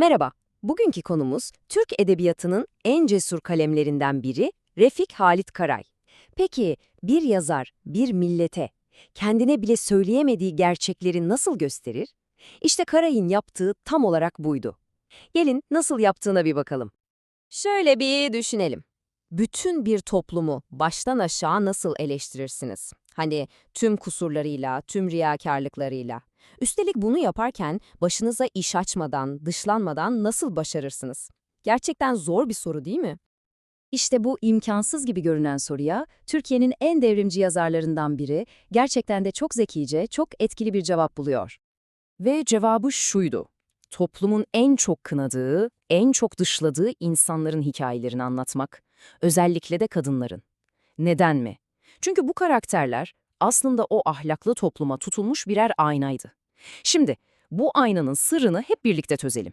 Merhaba, bugünkü konumuz Türk Edebiyatı'nın en cesur kalemlerinden biri Refik Halit Karay. Peki bir yazar, bir millete kendine bile söyleyemediği gerçekleri nasıl gösterir? İşte Karay'ın yaptığı tam olarak buydu. Gelin nasıl yaptığına bir bakalım. Şöyle bir düşünelim. Bütün bir toplumu baştan aşağı nasıl eleştirirsiniz? Hani tüm kusurlarıyla, tüm riyakarlıklarıyla. Üstelik bunu yaparken başınıza iş açmadan, dışlanmadan nasıl başarırsınız? Gerçekten zor bir soru değil mi? İşte bu imkansız gibi görünen soruya Türkiye'nin en devrimci yazarlarından biri gerçekten de çok zekice, çok etkili bir cevap buluyor. Ve cevabı şuydu. Toplumun en çok kınadığı, en çok dışladığı insanların hikayelerini anlatmak. Özellikle de kadınların. Neden mi? Çünkü bu karakterler aslında o ahlaklı topluma tutulmuş birer aynaydı. Şimdi bu aynanın sırrını hep birlikte çözelim.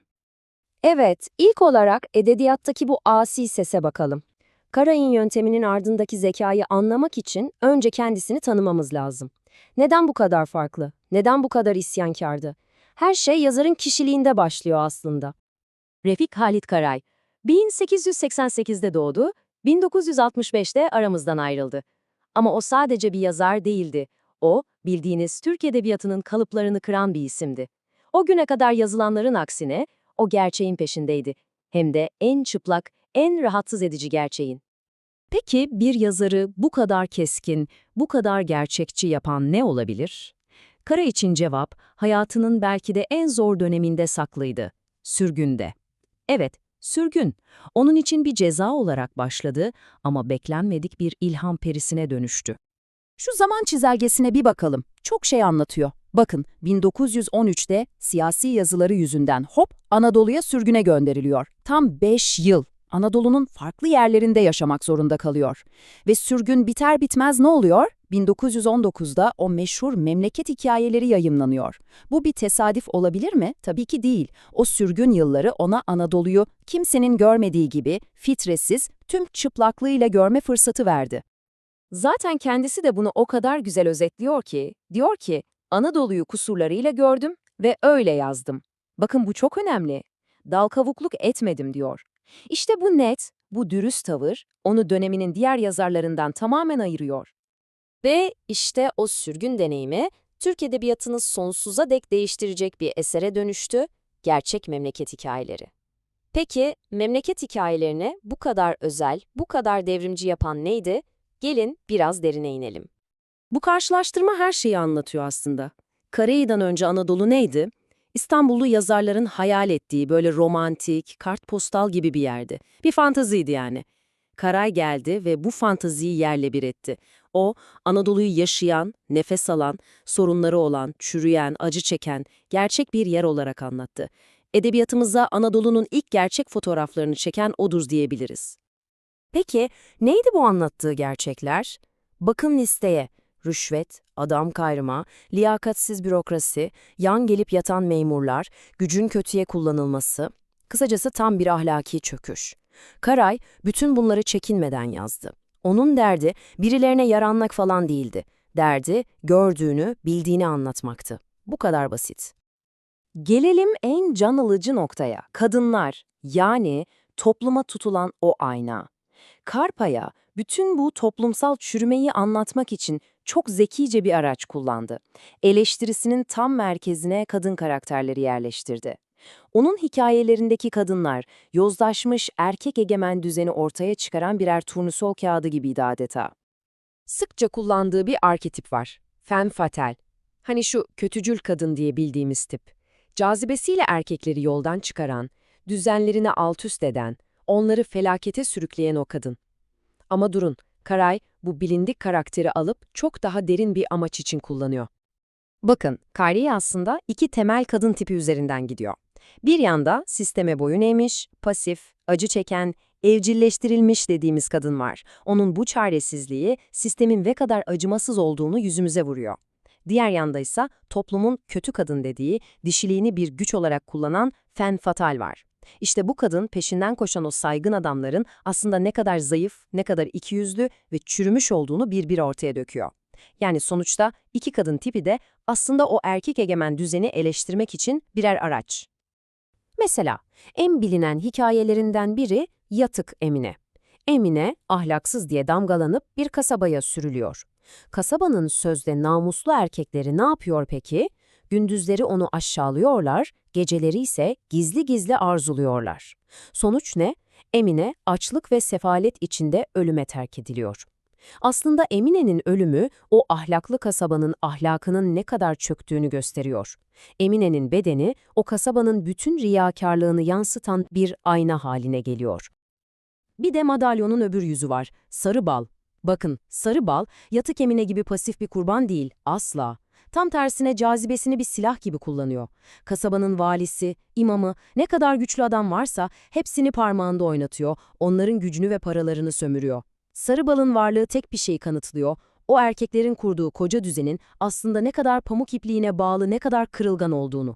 Evet, ilk olarak edebiyattaki bu asi sese bakalım. Karay'ın yönteminin ardındaki zekayı anlamak için önce kendisini tanımamız lazım. Neden bu kadar farklı? Neden bu kadar isyankardı? Her şey yazarın kişiliğinde başlıyor aslında. Refik Halit Karay, 1888'de doğdu, 1965'te aramızdan ayrıldı. Ama o sadece bir yazar değildi. O, bildiğiniz Türk Edebiyatı'nın kalıplarını kıran bir isimdi. O güne kadar yazılanların aksine, o gerçeğin peşindeydi. Hem de en çıplak, en rahatsız edici gerçeğin. Peki bir yazarı bu kadar keskin, bu kadar gerçekçi yapan ne olabilir? Kara için cevap, hayatının belki de en zor döneminde saklıydı. Sürgünde. Evet, sürgün. Onun için bir ceza olarak başladı ama beklenmedik bir ilham perisine dönüştü. Şu zaman çizelgesine bir bakalım. Çok şey anlatıyor. Bakın 1913'te siyasi yazıları yüzünden hop Anadolu'ya sürgüne gönderiliyor. Tam 5 yıl Anadolu'nun farklı yerlerinde yaşamak zorunda kalıyor. Ve sürgün biter bitmez ne oluyor? 1919'da o meşhur memleket hikayeleri yayımlanıyor. Bu bir tesadüf olabilir mi? Tabii ki değil. O sürgün yılları ona Anadolu'yu kimsenin görmediği gibi fitresiz, tüm çıplaklığıyla görme fırsatı verdi. Zaten kendisi de bunu o kadar güzel özetliyor ki, diyor ki, Anadolu'yu kusurlarıyla gördüm ve öyle yazdım. Bakın bu çok önemli. Dal kavukluk etmedim diyor. İşte bu net, bu dürüst tavır onu döneminin diğer yazarlarından tamamen ayırıyor. Ve işte o sürgün deneyimi Türk Edebiyatı'nı sonsuza dek değiştirecek bir esere dönüştü, gerçek memleket hikayeleri. Peki, memleket hikayelerini bu kadar özel, bu kadar devrimci yapan neydi? Gelin biraz derine inelim. Bu karşılaştırma her şeyi anlatıyor aslında. Karayı'dan önce Anadolu neydi? İstanbullu yazarların hayal ettiği böyle romantik, kartpostal gibi bir yerdi. Bir fantaziydi yani. Karay geldi ve bu fantaziyi yerle bir etti. O, Anadolu'yu yaşayan, nefes alan, sorunları olan, çürüyen, acı çeken, gerçek bir yer olarak anlattı. Edebiyatımıza Anadolu'nun ilk gerçek fotoğraflarını çeken odur diyebiliriz. Peki, neydi bu anlattığı gerçekler? Bakın listeye. Rüşvet, adam kayrıma, liyakatsiz bürokrasi, yan gelip yatan memurlar, gücün kötüye kullanılması, kısacası tam bir ahlaki çöküş. Karay, bütün bunları çekinmeden yazdı. Onun derdi, birilerine yaranmak falan değildi. Derdi, gördüğünü, bildiğini anlatmaktı. Bu kadar basit. Gelelim en can alıcı noktaya, kadınlar, yani topluma tutulan o ayna. Karpaya, bütün bu toplumsal çürümeyi anlatmak için çok zekice bir araç kullandı. Eleştirisinin tam merkezine kadın karakterleri yerleştirdi. Onun hikayelerindeki kadınlar, yozlaşmış erkek egemen düzeni ortaya çıkaran birer turnusol kağıdı gibiydi adeta. Sıkça kullandığı bir arketip var. Femme fatale. Hani şu kötücül kadın diye bildiğimiz tip. Cazibesiyle erkekleri yoldan çıkaran, düzenlerini alt üst eden, onları felakete sürükleyen o kadın. Ama durun, Karay bu bilindik karakteri alıp çok daha derin bir amaç için kullanıyor. Bakın, Kayri aslında iki temel kadın tipi üzerinden gidiyor. Bir yanda sisteme boyun eğmiş, pasif, acı çeken, evcilleştirilmiş dediğimiz kadın var. Onun bu çaresizliği sistemin ne kadar acımasız olduğunu yüzümüze vuruyor. Diğer yanda ise toplumun kötü kadın dediği, dişiliğini bir güç olarak kullanan fen fatal var. İşte bu kadın peşinden koşan o saygın adamların aslında ne kadar zayıf, ne kadar ikiyüzlü ve çürümüş olduğunu bir bir ortaya döküyor. Yani sonuçta iki kadın tipi de aslında o erkek egemen düzeni eleştirmek için birer araç. Mesela en bilinen hikayelerinden biri Yatık Emine. Emine ahlaksız diye damgalanıp bir kasabaya sürülüyor. Kasabanın sözde namuslu erkekleri ne yapıyor peki? Gündüzleri onu aşağılıyorlar, geceleri ise gizli gizli arzuluyorlar. Sonuç ne? Emine açlık ve sefalet içinde ölüme terk ediliyor. Aslında Emine'nin ölümü o ahlaklı kasabanın ahlakının ne kadar çöktüğünü gösteriyor. Emine'nin bedeni o kasabanın bütün riyakarlığını yansıtan bir ayna haline geliyor. Bir de madalyonun öbür yüzü var. Sarı bal. Bakın, sarı bal, yatık emine gibi pasif bir kurban değil, asla. Tam tersine cazibesini bir silah gibi kullanıyor. Kasabanın valisi, imamı, ne kadar güçlü adam varsa hepsini parmağında oynatıyor, onların gücünü ve paralarını sömürüyor. Sarı balın varlığı tek bir şeyi kanıtlıyor, o erkeklerin kurduğu koca düzenin aslında ne kadar pamuk ipliğine bağlı, ne kadar kırılgan olduğunu.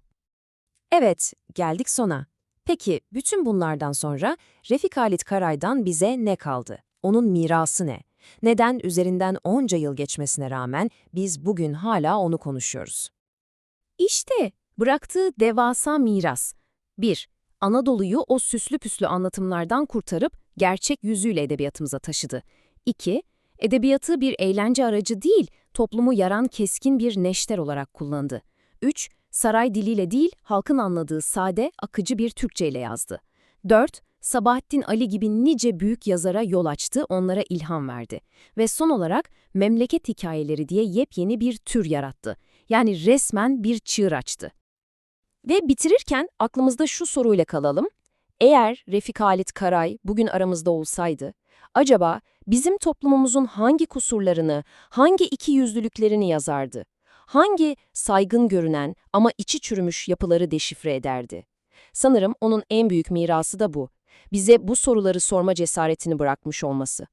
Evet, geldik sona. Peki, bütün bunlardan sonra Refik Halit Karay'dan bize ne kaldı? Onun mirası ne? Neden üzerinden onca yıl geçmesine rağmen biz bugün hala onu konuşuyoruz? İşte bıraktığı devasa miras. 1. Anadolu'yu o süslü püslü anlatımlardan kurtarıp gerçek yüzüyle edebiyatımıza taşıdı. 2. Edebiyatı bir eğlence aracı değil, toplumu yaran keskin bir neşter olarak kullandı. 3. Saray diliyle değil, halkın anladığı sade, akıcı bir Türkçeyle yazdı. 4. Sabahattin Ali gibi nice büyük yazara yol açtı, onlara ilham verdi. Ve son olarak memleket hikayeleri diye yepyeni bir tür yarattı. Yani resmen bir çığır açtı. Ve bitirirken aklımızda şu soruyla kalalım. Eğer Refik Halit Karay bugün aramızda olsaydı, acaba bizim toplumumuzun hangi kusurlarını, hangi iki yüzlülüklerini yazardı? Hangi saygın görünen ama içi çürümüş yapıları deşifre ederdi? Sanırım onun en büyük mirası da bu. Bize bu soruları sorma cesaretini bırakmış olması.